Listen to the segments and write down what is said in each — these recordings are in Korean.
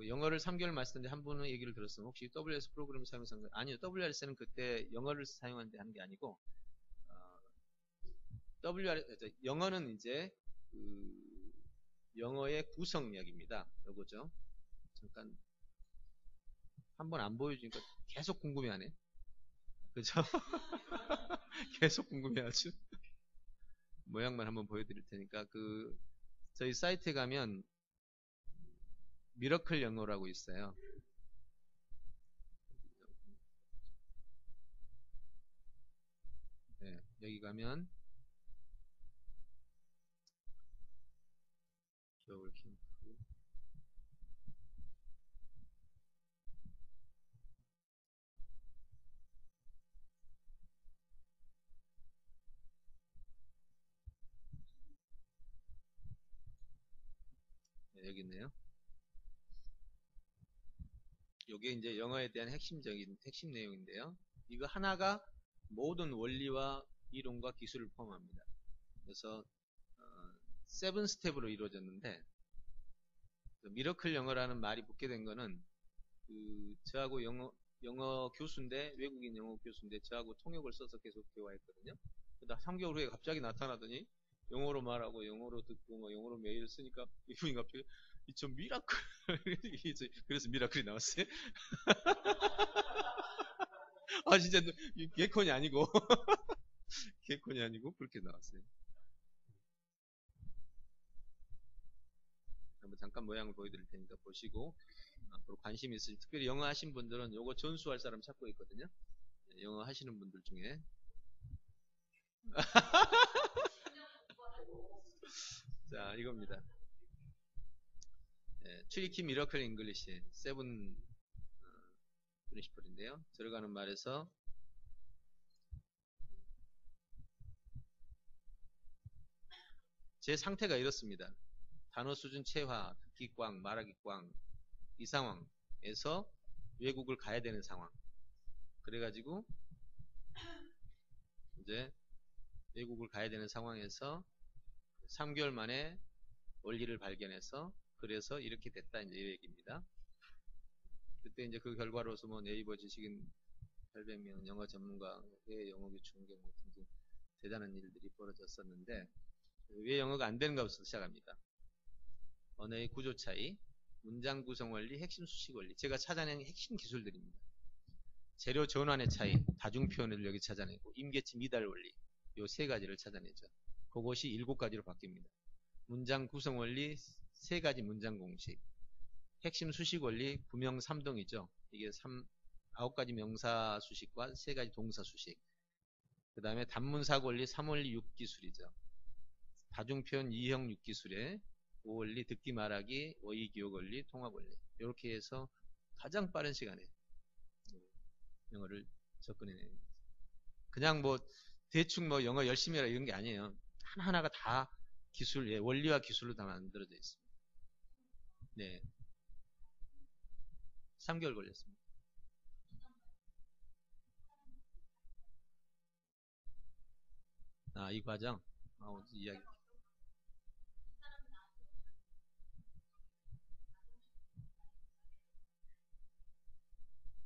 뭐 영어를 3개월 마스터인데 한 분은 얘기를 들었으면 혹시 WS 프로그램 사용해서 아니요 WRS는 그때 영어를 사용하는데 하는 게 아니고 어, WR 영어는 이제 그 영어의 구성력입니다. 요거죠. 잠깐 한번 안 보여주니까 계속 궁금해하네. 그죠? 계속 궁금해하죠. 모양만 한번 보여드릴 테니까 그 저희 사이트에 가면 미러클 영어라고 있어요. 네, 여기 가면 겨울 캠프 네, 여기 있네요. 이게 이제 영어에 대한 핵심적인 핵심 내용인데요. 이거 하나가 모든 원리와 이론과 기술을 포함합니다. 그래서 어, 세븐 스텝으로 이루어졌는데 미러클 영어라는 말이 붙게 된 거는 그 저하고 영어 영어 교수인데 외국인 영어 교수인데 저하고 통역을 써서 계속 대화했거든요. 그러다 3개월 후에 갑자기 나타나더니 영어로 말하고 영어로 듣고 뭐 영어로 메일 쓰니까 이분이 갑자기 저 미라클 그래서 미라클이 나왔어요. 아 진짜 개콘이 아니고 개콘이 아니고 그렇게 나왔어요. 한번 잠깐 모양을 보여드릴 테니까 보시고 앞으로 관심 있으신 특별히 영어 하신 분들은 요거 전수할 사람 찾고 있거든요. 네, 영어 하시는 분들 중에 자 이겁니다. 네, 트리키 미러클 잉글리시 세븐 프린시플인데요. 들어가는 말에서 제 상태가 이렇습니다. 단어 수준 체화, 듣기 꽝, 말하기 꽝, 이 상황에서 외국을 가야 되는 상황. 그래가지고, 이제 외국을 가야 되는 상황에서 3개월 만에 원리를 발견해서 그래서 이렇게 됐다 이제 이 얘기입니다. 그때 이제 그 결과로서 뭐 네이버 지식인 800명 영어 전문가 의 영어 교충 경 등등 대단한 일들이 벌어졌었는데 왜 영어가 안 되는가 부터 시작합니다. 언어의 구조 차이, 문장 구성 원리, 핵심 수식 원리 제가 찾아낸 핵심 기술들입니다. 재료 전환의 차이, 다중 표현을 여기 찾아내고 임계치 미달 원리 요 세 가지를 찾아내죠. 그것이 일곱 가지로 바뀝니다. 문장 구성 원리 세 가지 문장 공식 핵심 수식 원리 구명 3동이죠. 이게 3, 9가지 명사 수식과 3가지 동사 수식. 그 다음에 단문사 원리 3원리 6기술이죠. 다중표현 2형 6기술에 5원리 듣기 말하기 어휘 기억 원리 통합 원리 이렇게 해서 가장 빠른 시간에 영어를 접근해내는 그냥 뭐 대충 뭐 영어 열심히 해라 이런 게 아니에요. 하나하나가 다 기술, 예, 원리와 기술로 다 만들어져 있습니다. 네. 3개월 걸렸습니다. 아, 이 과정? 아, 이야기.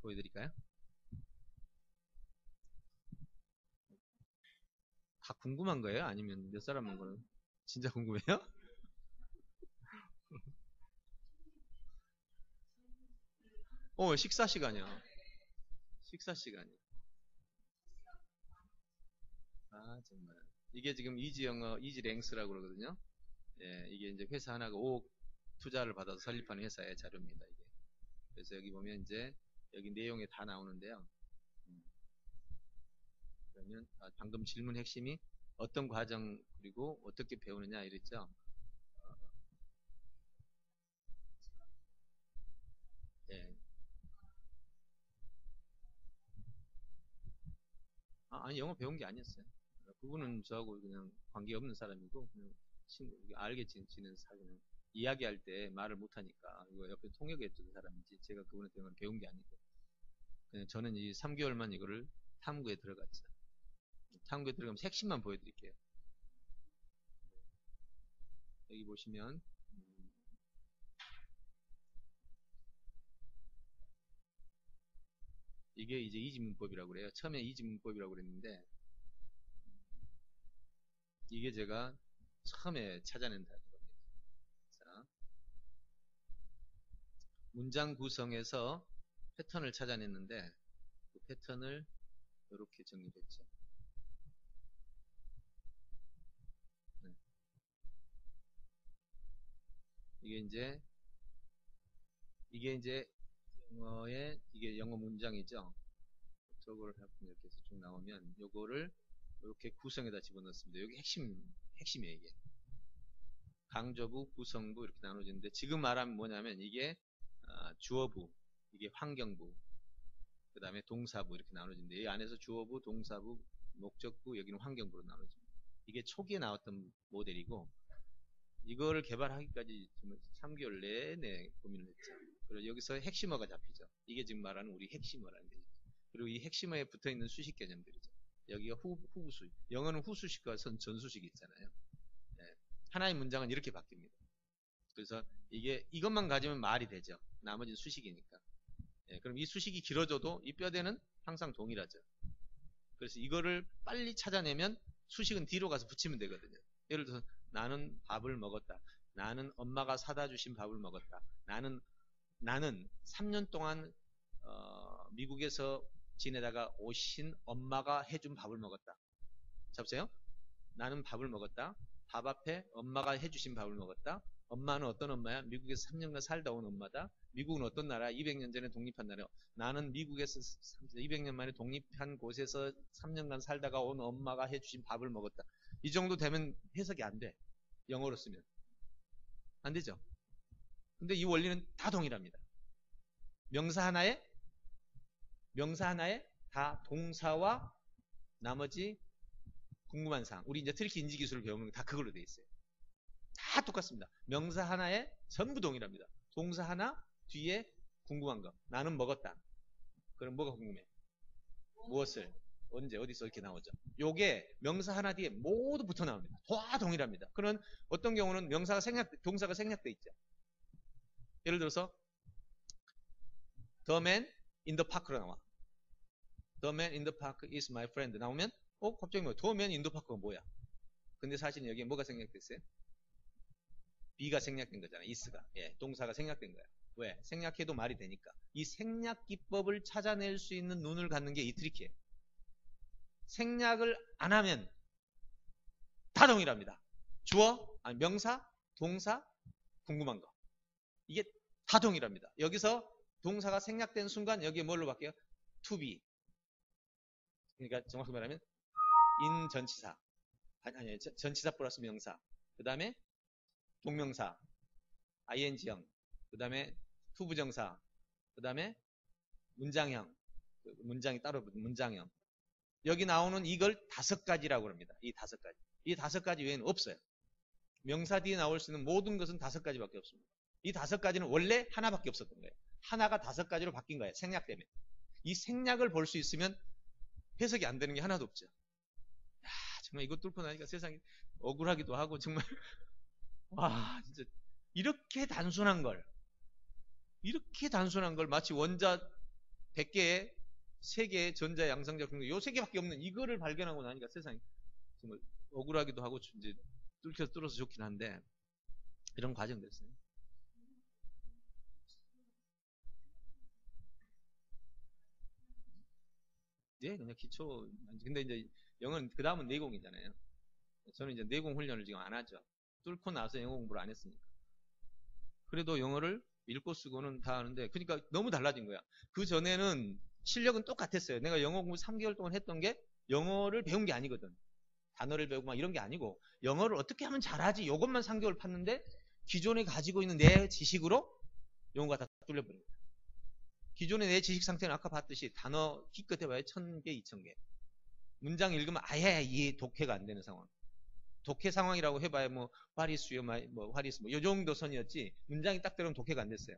보여드릴까요? 다 궁금한 거예요? 아니면 몇 사람 한 거는? 진짜 궁금해요? 어, 식사 시간이야. 식사 시간이야. 아, 정말. 이게 지금 이지 영어, 이지 랭스라고 그러거든요. 예, 이게 이제 회사 하나가 5억 투자를 받아서 설립한 회사의 자료입니다, 이게. 그래서 여기 보면 이제, 여기 내용에 다 나오는데요. 음. 그러면, 아, 방금 질문 핵심이 어떤 과정, 그리고 어떻게 배우느냐, 이랬죠. 예. 아, 니 영어 배운 게 아니었어요. 그분은 저하고 그냥 관계 없는 사람이고 그냥 친구 알게 지내는 사람은 이야기할 때 말을 못하니까 이거 옆에 통역해 주는 사람인지 제가 그분한테 영어를 배운 게 아니고 그냥 저는 이 3개월만 이거를 탐구에 들어갔죠. 탐구에 들어가면 핵심만 보여드릴게요. 여기 보시면 이게 이제 이지문법이라고 그래요. 처음에 이지문법이라고 그랬는데 이게 제가 처음에 찾아낸 답입니다. 자, 문장 구성에서 패턴을 찾아냈는데 그 패턴을 이렇게 정리했죠. 네. 이게 이제 이게 이제 영어의 영어 문장이죠. 저거를 이렇게 해서 쭉 나오면 요거를 이렇게 구성에다 집어넣습니다. 여기 핵심 핵심이에요 이게. 강조부, 구성부 이렇게 나눠지는데 지금 말하면 뭐냐면 이게 아, 주어부, 이게 환경부, 그 다음에 동사부 이렇게 나눠지는데 이 안에서 주어부, 동사부, 목적부, 여기는 환경부로 나눠집니다. 이게 초기에 나왔던 모델이고 이거를 개발하기까지 3개월 내내 고민을 했죠. 그리고 여기서 핵심어가 잡히죠. 이게 지금 말하는 우리 핵심어라는 게. 그리고 이 핵심어에 붙어 있는 수식 개념들이죠. 여기가 후, 후수, 영어는 후수식과 선, 전수식이 있잖아요. 네. 하나의 문장은 이렇게 바뀝니다. 그래서 이게 이것만 가지면 말이 되죠. 나머지는 수식이니까. 네. 그럼 이 수식이 길어져도 이 뼈대는 항상 동일하죠. 그래서 이거를 빨리 찾아내면 수식은 뒤로 가서 붙이면 되거든요. 예를 들어서 나는 밥을 먹었다. 나는 엄마가 사다 주신 밥을 먹었다. 나는 나는 3년 동안 어, 미국에서 지내다가 오신 엄마가 해준 밥을 먹었다. 잡으세요? 나는 밥을 먹었다. 밥 앞에 엄마가 해주신 밥을 먹었다. 엄마는 어떤 엄마야? 미국에서 3년간 살다 온 엄마다. 미국은 어떤 나라? 200년 전에 독립한 나라. 나는 미국에서 200년 만에 독립한 곳에서 3년간 살다가 온 엄마가 해주신 밥을 먹었다. 이 정도 되면 해석이 안 돼. 영어로 쓰면. 안 되죠? 근데 이 원리는 다 동일합니다. 명사 하나에 명사 하나에 다 동사와 나머지 궁금한 사항. 우리 이제 트리키 인지 기술을 배우는 다 그걸로 돼 있어요. 다 똑같습니다. 명사 하나에 전부 동일합니다. 동사 하나 뒤에 궁금한 거. 나는 먹었다. 그럼 뭐가 궁금해? 무엇을? 언제 어디서 이렇게 나오죠? 요게 명사 하나 뒤에 모두 붙어 나옵니다. 다 동일합니다. 그런 어떤 경우는 명사가 생략 동사가 생략돼 있죠. 예를 들어서 The man in the park로 나와. The man in the park is my friend 나오면 어 갑자기 뭐 The man in the park가 뭐야? 근데 사실 여기에 뭐가 생략됐어요? B가 생략된 거잖아. is가. 예, 동사가 생략된 거야. 왜? 생략해도 말이 되니까. 이 생략 기법을 찾아낼 수 있는 눈을 갖는 게 이 트리키예요. 생략을 안 하면 다 동일합니다. 주어, 아니 명사, 동사, 궁금한 거. 이게 다 동일합니다. 여기서 동사가 생략된 순간 여기에 뭘로 바뀌어요? to be. 그러니까 정확히 말하면 in 전치사. 아니, 아니 전치사 플러스 명사. 그 다음에 동명사. ing형. 그 다음에 투부정사. 그 다음에 문장형. 그 문장이 따로 문장형. 여기 나오는 이걸 다섯 가지라고 합니다. 이 다섯 가지. 이 다섯 가지 외에는 없어요. 명사 뒤에 나올 수 있는 모든 것은 다섯 가지밖에 없습니다. 이 다섯 가지는 원래 하나밖에 없었던 거예요. 하나가 다섯 가지로 바뀐 거예요. 생략 때문에. 이 생략을 볼 수 있으면 해석이 안 되는 게 하나도 없죠. 야, 정말 이거 뚫고 나니까 세상이 억울하기도 하고 정말 와 진짜 이렇게 단순한 걸 이렇게 단순한 걸 마치 원자 100개에 3개의 전자 양성자 중에 요 3개밖에 없는 이거를 발견하고 나니까 세상이 정말 억울하기도 하고 이제 뚫혀 뚫어서 좋긴 한데 이런 과정됐어요. 예, 그냥 기초. 근데 이제 영어는 그 다음은 내공이잖아요. 저는 이제 내공 훈련을 지금 안 하죠. 뚫고 나서 영어 공부를 안 했으니까. 그래도 영어를 읽고 쓰고는 다 하는데, 그러니까 너무 달라진 거야. 그 전에는 실력은 똑같았어요. 내가 영어 공부 3개월 동안 했던 게 영어를 배운 게 아니거든. 단어를 배우고 막 이런 게 아니고, 영어를 어떻게 하면 잘하지? 이것만 3개월 팠는데, 기존에 가지고 있는 내 지식으로 영어가 다 뚫려버린 거야. 기존의 내 지식 상태는 아까 봤듯이 단어 기껏 해 봐야 1000개, 2000개. 문장 읽으면 아예 이해 독해가 안 되는 상황. 독해 상황이라고 해봐야 뭐 화리수요, 뭐 화리수 뭐요 정도 선이었지 문장이 딱 들으면 독해가 안 됐어요.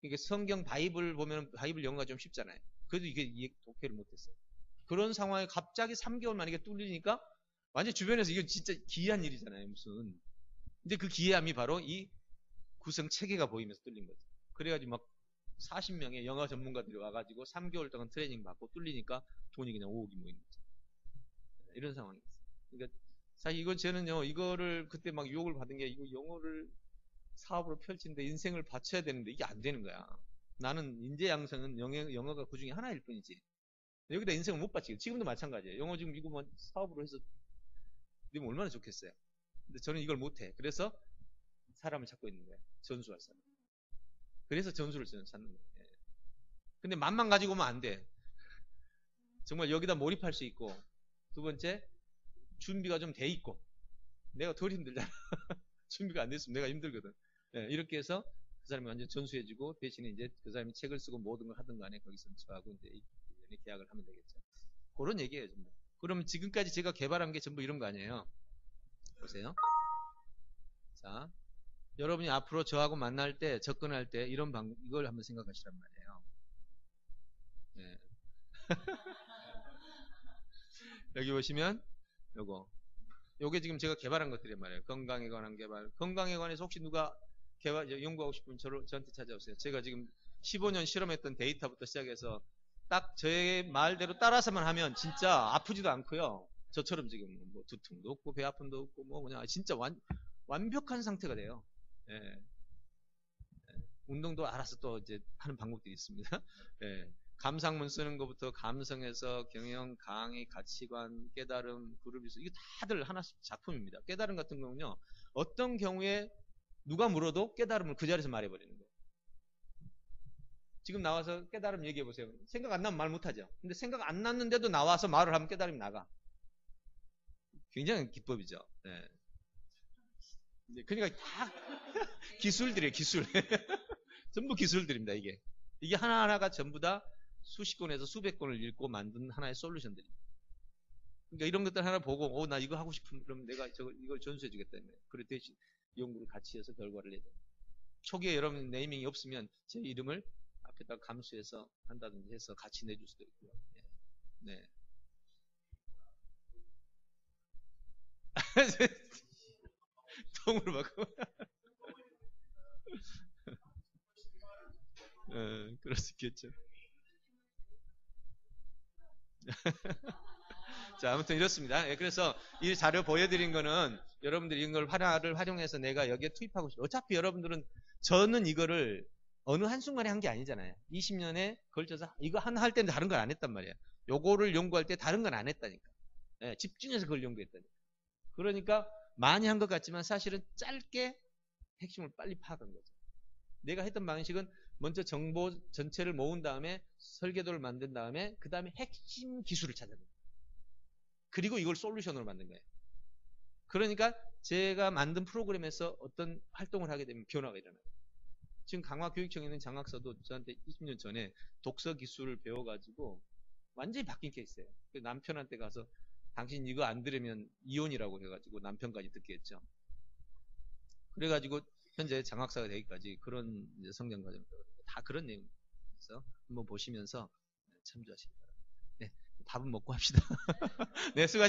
그러니까 성경 바이블 보면 바이블 영어가 좀 쉽잖아요. 그래도 이게 독해를 못했어요. 그런 상황에 갑자기 3개월 만에 이게 뚫리니까 완전 주변에서 이거 진짜 기이한 일이잖아요. 무슨. 근데 그 기이함이 바로 이 구성 체계가 보이면서 뚫린 거죠. 그래가지고 막 40명의 영어 전문가들이 와가지고 3개월 동안 트레이닝 받고 뚫리니까 돈이 그냥 5억이 모인 거죠. 이런 상황이었어요. 그러니까 사실 이건 저는요, 이거를 그때 막 유혹을 받은 게 이거 영어를 사업으로 펼치는데 인생을 바쳐야 되는데 이게 안 되는 거야. 나는 인재 양성은 영어, 영어가 그 중에 하나일 뿐이지. 여기다 인생을 못 바치고 지금도 마찬가지예요. 영어 지금 이거 뭐 사업으로 해서 되면 얼마나 좋겠어요. 근데 저는 이걸 못해. 그래서 사람을 찾고 있는 거예요. 전수할 사람. 그래서 전수를 저는 찾는 거예요. 예. 근데 맘만 가지고 오면 안 돼. 정말 여기다 몰입할 수 있고 두 번째 준비가 좀 돼 있고 내가 덜 힘들잖아. 준비가 안 됐으면 내가 힘들거든. 예, 이렇게 해서 그 사람이 완전 전수해주고 대신에 이제 그 사람이 책을 쓰고 모든 걸 하든 간에 거기서 저하고 이제 계약을 하면 되겠죠. 그런 얘기예요, 전부. 그러면 지금까지 제가 개발한 게 전부 이런 거 아니에요. 보세요. 자, 여러분이 앞으로 저하고 만날 때, 접근할 때 이런 방, 이걸 한번 생각하시란 말이에요. 네. 여기 보시면 요거 요게 지금 제가 개발한 것들이 말이에요. 건강에 관한 개발. 건강에 관해서 혹시 누가 개발, 연구하고 싶으면 저로, 저한테 찾아오세요. 제가 지금 15년 실험했던 데이터부터 시작해서 딱 저의 말대로 따라서만 하면 진짜 아프지도 않고요. 저처럼 지금 뭐 두통도 없고 배 아픔도 없고 뭐 그냥 진짜 완, 완벽한 상태가 돼요. 예. 예. 운동도 알아서 또 이제 하는 방법들이 있습니다. 예. 감상문 쓰는 것부터 감성에서 경영, 강의, 가치관, 깨달음, 그룹이서 이거 다들 하나씩 작품입니다. 깨달음 같은 경우는요. 어떤 경우에 누가 물어도 깨달음을 그 자리에서 말해버리는 거예요. 지금 나와서 깨달음 얘기해 보세요. 생각 안 나면 말 못하죠. 근데 생각 안 났는데도 나와서 말을 하면 깨달음이 나가. 굉장히 기법이죠. 네. 그러니까 다 기술들이에요, 기술. 전부 기술들입니다, 이게. 이게 하나하나가 전부 다 수십 권에서 수백 권을 읽고 만든 하나의 솔루션들입니다. 그러니까 이런 것들 하나 보고, 어, 나 이거 하고 싶으면, 그럼 내가 저거, 이걸 전수해 주겠다. 그럴 때 연구를 같이 해서 결과를 내야 돼요. 초기에 여러분 네이밍이 없으면 제 이름을 앞에다 감수해서 한다든지 해서 같이 내줄 수도 있고요. 네. 네. 통으로 바꿔. 어, 그럴 수 있겠죠. 자, 아무튼 이렇습니다. 예, 그래서 이 자료 보여드린 거는 여러분들이 이걸 하나를 활용해서 내가 여기에 투입하고 싶어. 어차피 여러분들은 저는 이거를 어느 한순간에 한 게 아니잖아요. 20년에 걸쳐서 이거 하나 할 때는 다른 걸 안 했단 말이에요. 요거를 연구할 때 다른 건 안 했다니까. 예, 집중해서 그걸 연구했다니까. 그러니까 많이 한 것 같지만 사실은 짧게 핵심을 빨리 파악한 거죠. 내가 했던 방식은 먼저 정보 전체를 모은 다음에 설계도를 만든 다음에 그 다음에 핵심 기술을 찾아낸 거예요. 그리고 이걸 솔루션으로 만든 거예요. 그러니까 제가 만든 프로그램에서 어떤 활동을 하게 되면 변화가 일어나요. 지금 강화교육청에 있는 장학사도 저한테 20년 전에 독서 기술을 배워가지고 완전히 바뀐 케이스예요. 그 남편한테 가서 당신 이거 안 들으면 이혼이라고 해가지고 남편까지 듣게 했죠. 그래가지고 현재 장학사가 되기까지 그런 성장 과정 다 그런 내용이있어 한번 보시면서 참조하시기 바랍니다. 네, 밥은 먹고 합시다. 네, 수고하셨습니다.